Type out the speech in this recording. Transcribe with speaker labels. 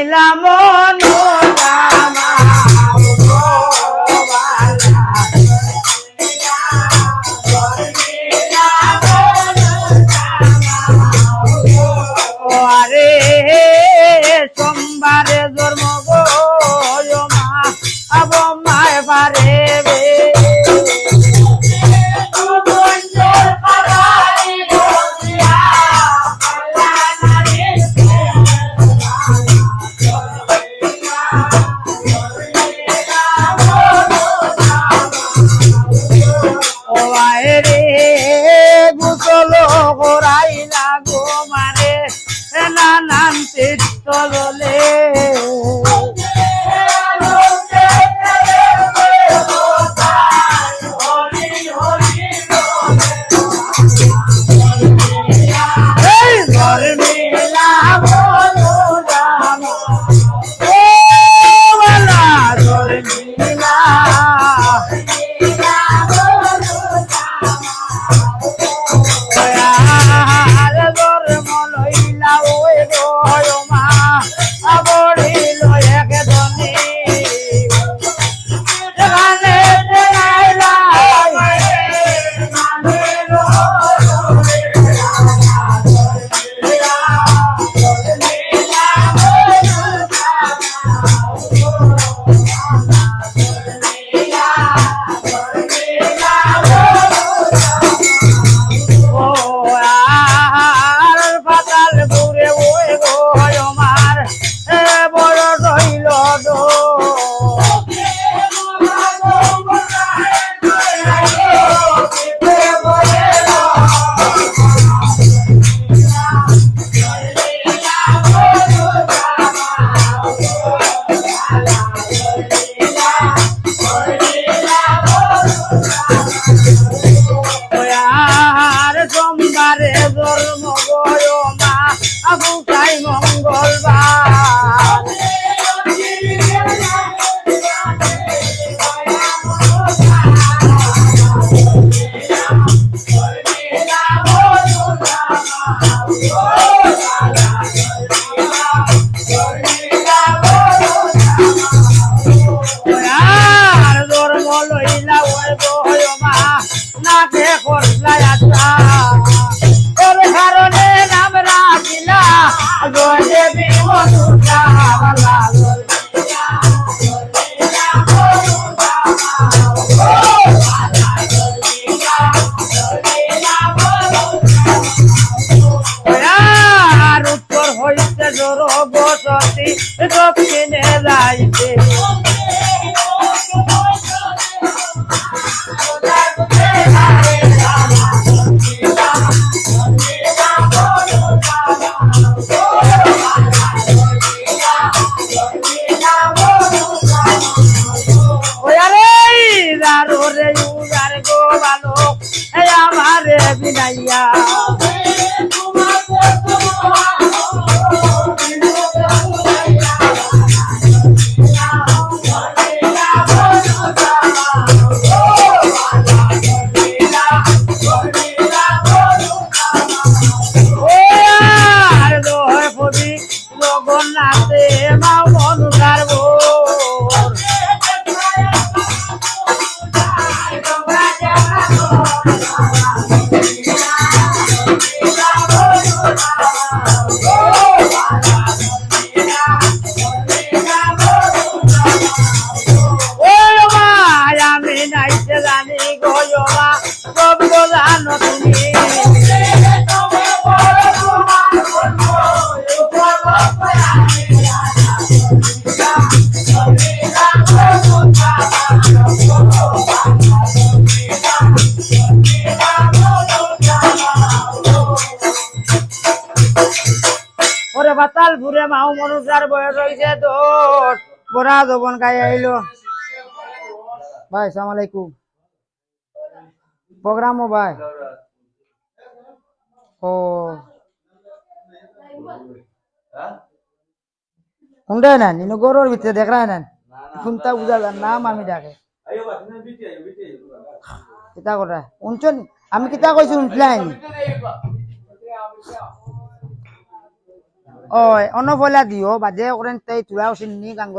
Speaker 1: எல்லாம নানান তীর্থ বসতি দক্ষিণে যাইতে ওরে বাতাল ঘুরে মাও মনুষার বয়স হয়েছে তোর। বড়া জবন গায়ে আইলো। ভাই, সালাম আলাইকুম। প্রোগ্রামও ভাই। ও। শুনতে না নিন গরুর ভিতরে দেখ রায় না শুনতা বুঝা যান নাম আমি ডাকে। কিতা কথা শুনছন আমি কিতা কইছি অ ওই ফলা দিও বাজে করেন তাই তুলা চিনি গান